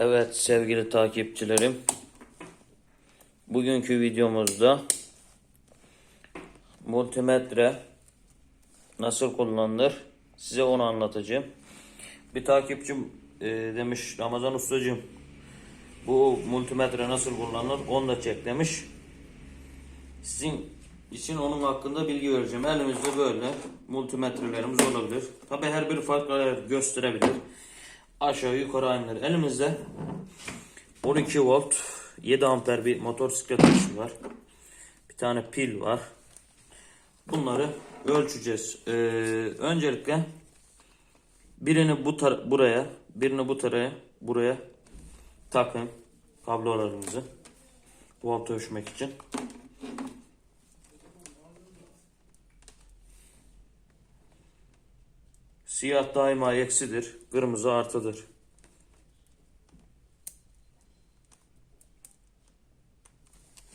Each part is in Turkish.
Evet sevgili takipçilerim. Bugünkü videomuzda multimetre nasıl kullanılır size onu anlatacağım. Bir takipçim e, demiş Ramazan ustacığım bu multimetre nasıl kullanılır onu da çek demiş. Sizin için onun hakkında bilgi vereceğim. Elimizde böyle multimetrelerimiz olabilir. Tabi her biri farklı gösterebilir. Aşağı yukarı aynıdır. Elimizde 12 volt 7 amper bir motosiklet ışığı var. Bir tane pil var. Bunları ölçeceğiz. Ee, öncelikle birini bu tar- buraya, birini bu taraya, buraya takın kablolarınızı. Volt ölçmek için. Siyah daima eksidir, kırmızı artıdır.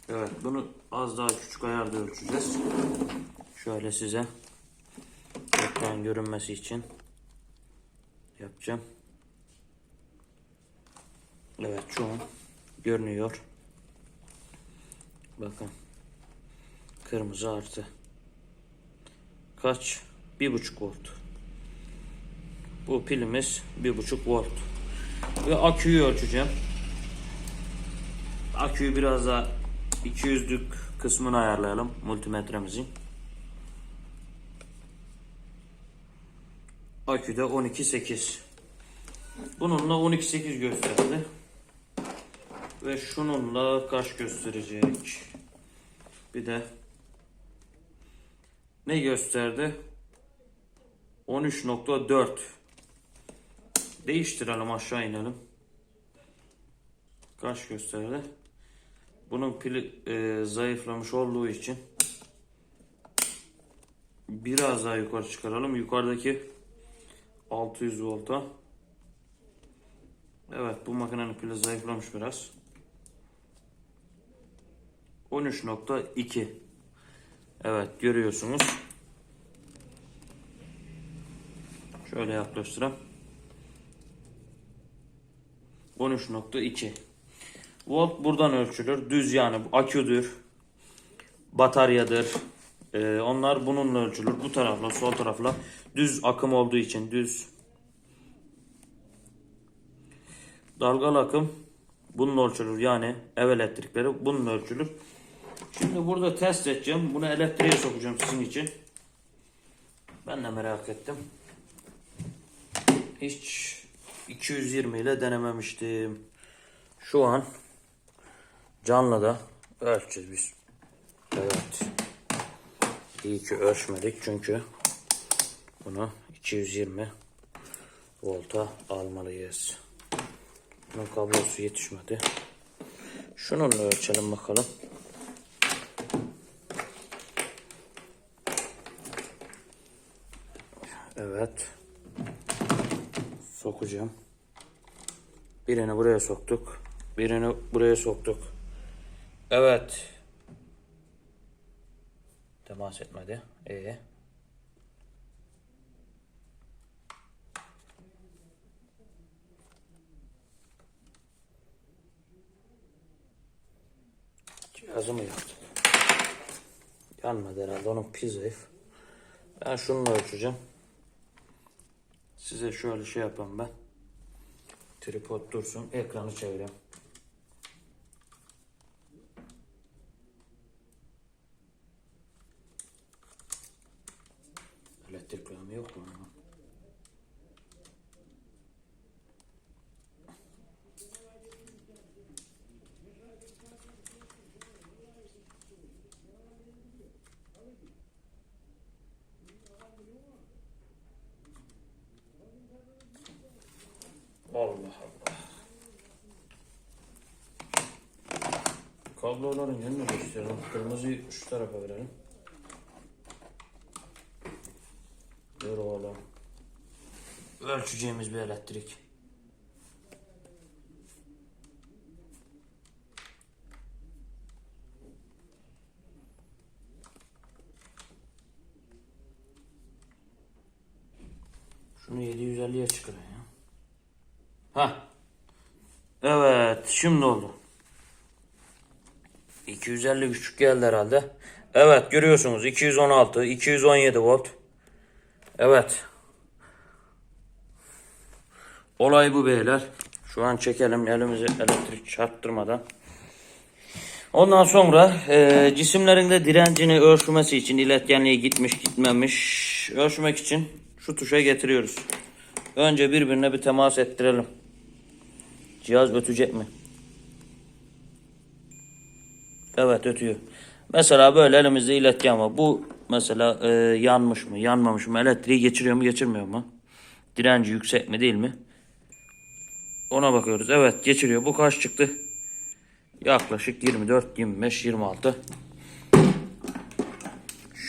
Evet, bunu az daha küçük ayarda ölçeceğiz. Şöyle size ekran görünmesi için yapacağım. Evet, şu an görünüyor. Bakın. Kırmızı artı. Kaç? Bir buçuk volt. Bu pilimiz 1.5 volt. Ve aküyü ölçeceğim. Aküyü biraz daha 200'lük kısmını ayarlayalım multimetremizin. Aküde 12.8. Bununla 12.8 gösterdi. Ve şununla kaç gösterecek? Bir de ne gösterdi? 13.4 Değiştirelim aşağı inelim. Kaç gösterdi? Bunun pili e, zayıflamış olduğu için biraz daha yukarı çıkaralım. Yukarıdaki 600 volta. Evet bu makinenin pili zayıflamış biraz. 13.2 Evet görüyorsunuz. Şöyle yaklaştırayım. 13.2 Volt buradan ölçülür. Düz yani aküdür. Bataryadır. Ee, onlar bununla ölçülür. Bu tarafla sol tarafla düz akım olduğu için düz. Dalgalı akım bununla ölçülür. Yani ev elektrikleri bununla ölçülür. Şimdi burada test edeceğim. Bunu elektriğe sokacağım sizin için. Ben de merak ettim. Hiç 220 ile denememiştim. Şu an canlı da ölçeceğiz biz. Evet. İyi ki ölçmedik çünkü bunu 220 volta almalıyız. Bunun kablosu yetişmedi. Şununla ölçelim bakalım. Evet sokacağım. Birini buraya soktuk. Birini buraya soktuk. Evet. Temas etmedi. Ee. Cihazı mı yaptık? Yanmadı herhalde. Onun pil zayıf. Ben şununla ölçeceğim. Size şöyle şey yapayım ben. Tripod dursun. Ekranı çevireyim. Elektrik kullanımı yok mu? Allah Allah. Kabloların yönünü gösterelim. Kırmızıyı şu tarafa verelim. Dur oğlum. Ölçeceğimiz bir elektrik. Şunu 750'ye çıkarın ya. Ha. Evet şimdi oldu. 250 küçük geldi herhalde. Evet görüyorsunuz 216, 217 volt. Evet. Olay bu beyler. Şu an çekelim elimizi elektrik çarptırmadan. Ondan sonra e, cisimlerin de direncini ölçmesi için iletkenliği gitmiş gitmemiş ölçmek için şu tuşa getiriyoruz. Önce birbirine bir temas ettirelim. Cihaz ötecek mi? Evet ötüyor. Mesela böyle elimizde iletken var. Bu mesela e, yanmış mı yanmamış mı elektriği geçiriyor mu geçirmiyor mu? Direnci yüksek mi değil mi? Ona bakıyoruz. Evet geçiriyor. Bu kaç çıktı? Yaklaşık 24, 25, 26.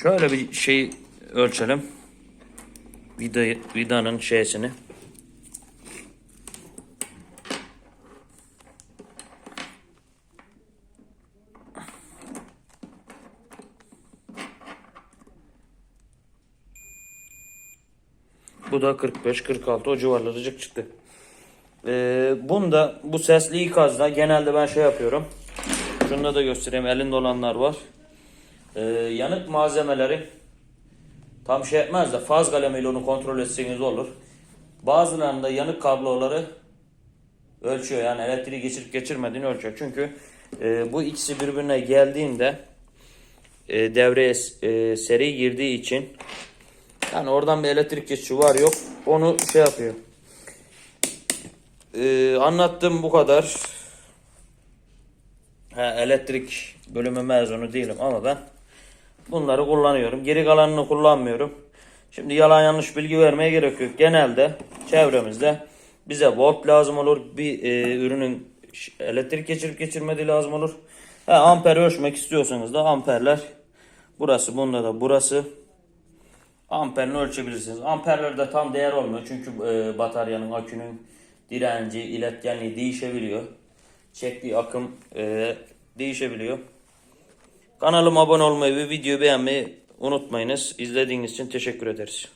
Şöyle bir şey ölçelim. Vida, vidanın şeysini. Bu da 45-46 o civarlarıcık çıktı. Ee, bunda bu sesli ikazda genelde ben şey yapıyorum. Şunu da göstereyim elinde olanlar var. Ee, yanık malzemeleri tam şey etmez de faz kalemiyle onu kontrol etseniz olur. Bazılarında yanık kabloları ölçüyor yani elektriği geçirip geçirmediğini ölçüyor. Çünkü e, bu ikisi birbirine geldiğinde e, devreye e, seri girdiği için yani oradan bir elektrik geçişi var yok onu şey yapıyor. Ee, anlattım bu kadar. Ha, elektrik bölümü mezunu değilim ama ben bunları kullanıyorum. Geri kalanını kullanmıyorum. Şimdi yalan yanlış bilgi vermeye gerek yok. Genelde çevremizde bize volt lazım olur. Bir e, ürünün elektrik geçirip geçirmediği lazım olur. Ha, amper ölçmek istiyorsanız da amperler burası bunda da burası amperini ölçebilirsiniz. Amperlerde tam değer olmuyor çünkü e, bataryanın akünün direnci, iletkenliği değişebiliyor. Çektiği akım e, değişebiliyor. Kanalıma abone olmayı ve videoyu beğenmeyi unutmayınız. İzlediğiniz için teşekkür ederiz.